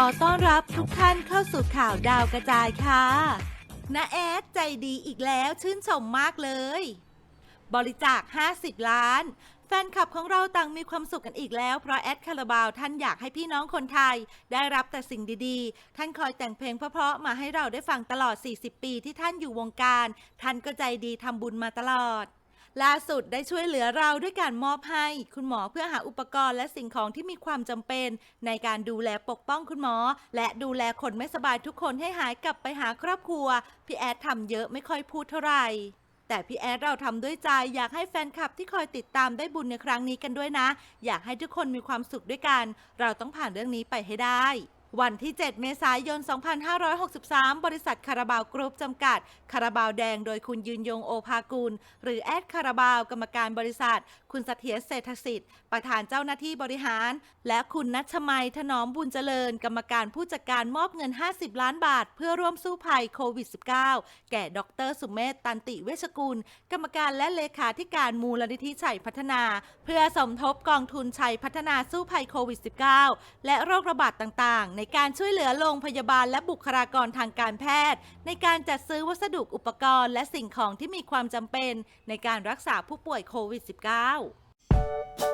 ขอต้อนรับทุกท่านเข้าสู่ข่าวดาวกระจายค่ะนาแอดใจดีอีกแล้วชื่นชมมากเลย บริจาค 50 ล้าน แฟนคลับของเราต่างมีความสุขกันอีกแล้ว เพราะแอดคาราบาวท่านอยากให้พี่น้องคนไทย ได้รับแต่สิ่งดีๆ ท่านคอยแต่งเพลงเพราะๆมาให้เราได้ฟังตลอด 40 ปีที่ท่านอยู่วงการ ท่านก็ใจดีทำบุญมาตลอด ล่าสุดได้ช่วยเหลือเราด้วยการมอบให้ คุณหมอเพื่อหาอุปกรณ์และสิ่งของที่มีความจำเป็น ในการดูแลปกป้องคุณหมอ และดูแลคนไม่สบายทุกคนให้หายกลับไปหาครอบครัว พี่แอดทำเยอะไม่ค่อยพูดเท่าไหร่แต่พี่แอดเราทำด้วยใจอยากให้แฟนคลับที่คอยติดตามได้บุญในครั้งนี้กันด้วยนะ อยากให้ทุกคนมีความสุขด้วยกัน เราต้องผ่านเรื่องนี้ไปให้ได้ วันที่ 7 เมษายน 2563 บริษัทคาราบาวกรุ๊ปจำกัด คาราบาวแดงโดยคุณยืนยงโอภากุล หรือแอดคาราบาวกรรมการบริษัท คุณเสถียรเศรษฐสิทธิ์ ประธานเจ้าหน้าที่บริหาร และคุณนัชมัยถนอมบุญเจริญ กรรมการผู้จัดการมอบเงิน 50 ล้านบาท เพื่อร่วมสู้ภัยโควิด -19 แก่ดรสุเมธตันติเวชกุล กรรมการและเลขาธิการมูลนิธิชัยพัฒนา เพื่อสมทบกองทุนชัยพัฒนาสู้ภัยโควิด -19 และโรคระบาดต่างๆ ในการช่วยเหลือโรงพยาบาลและบุคลากรทางการแพทย์ ในการจัดซื้อวัสดุอุปกรณ์และสิ่งของที่มีความจำเป็นในการรักษาผู้ป่วยโควิด -19